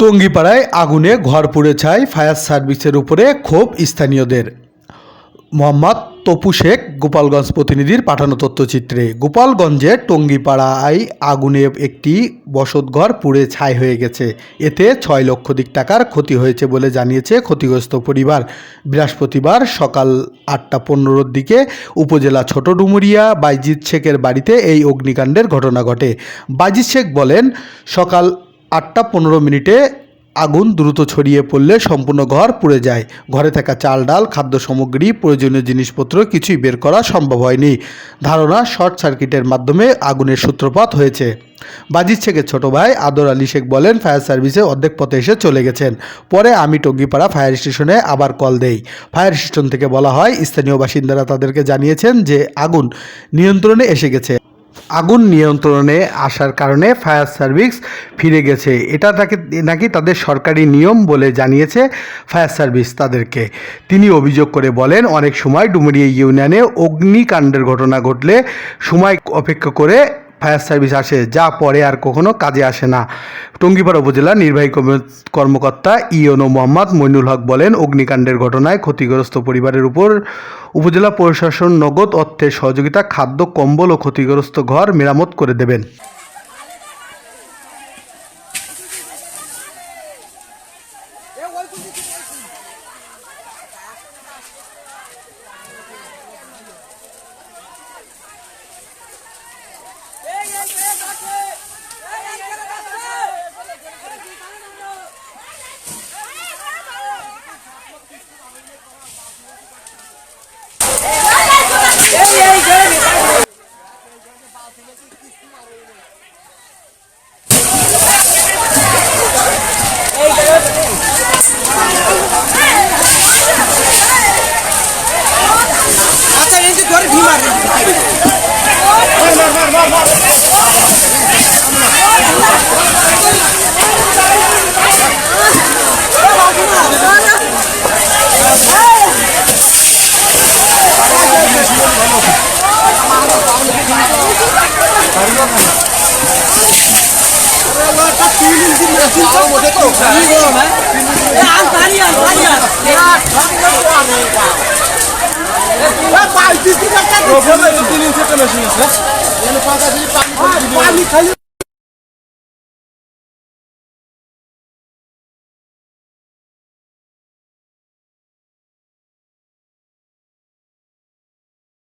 টঙ্গিপাড়ায় আগুনে ঘর পুড়ে ছাই ফায়ার সার্ভিসের উপরে ক্ষোভ স্থানীয়দের। মোহাম্মদ তপু শেখ, গোপালগঞ্জ প্রতিনিধির পাঠানো তথ্যচিত্রে। গোপালগঞ্জের টঙ্গিপাড়ায় আগুনে একটি বসতঘর পুড়ে ছাই হয়ে গেছে। এতে ছয় লক্ষাধিক টাকার ক্ষতি হয়েছে বলে জানিয়েছে ক্ষতিগ্রস্ত পরিবার। বৃহস্পতিবার সকাল আটটা পনেরোর দিকে উপজেলা ছোট ডুমুরিয়া বাইজিৎ শেখের বাড়িতে এই অগ্নিকাণ্ডের ঘটনা ঘটে। বাইজিৎ শেখ বলেন, সকাল আটটা পনেরো মিনিটে আগুন দ্রুত ছড়িয়ে পড়লে সম্পূর্ণ ঘর পুড়ে যায়। ঘরে থাকা চাল ডাল, খাদ্য সামগ্রী, প্রয়োজনীয় জিনিসপত্র কিছুই বের করা সম্ভব হয়নি। ধারণা শর্ট সার্কিটের মাধ্যমে আগুনের সূত্রপাত হয়েছে। বাজির শেখের ছোট ভাই আদর আলী শেখ বলেন, ফায়ার সার্ভিসে অর্ধেক পথে এসে চলে গেছেন। পরে আমি টঙ্গিপাড়া ফায়ার স্টেশনে আবার কল দেই। ফায়ার স্টেশন থেকে বলা হয়, স্থানীয় বাসিন্দারা তাদেরকে জানিয়েছেন যে আগুন নিয়ন্ত্রণে এসে গেছে। আগুন নিয়ন্ত্রণে আসার কারণে ফায়ার সার্ভিস ফিরে গেছে। এটা তাকে, নাকি তাদের সরকারি নিয়ম বলে জানিয়েছে ফায়ার সার্ভিস তাদেরকে। তিনি অভিযোগ করে বলেন, অনেক সময় ডুমুরিয়া ইউনিয়নে অগ্নিকাণ্ডের ঘটনা ঘটলে সময় অপেক্ষা করে ফায়ার সার্ভিস আসে, যা পরে আর কখনো কাজে আসে না। টঙ্গিপাড়া উপজেলার নির্বাহী কর্ম- কর্মকর্তা ইয়নো মোহাম্মদ মইনুল হক বলেন, অগ্নিকাণ্ডের ঘটনায় ক্ষতিগ্রস্ত পরিবারের উপর উপজেলা প্রশাসন নগদ অর্থের সহযোগিতা, খাদ্য, কম্বল ও ক্ষতিগ্রস্ত ঘর মেরামত করে দেবেন। আচ্ছা এই যে ধরে ঢি মার পানি খালি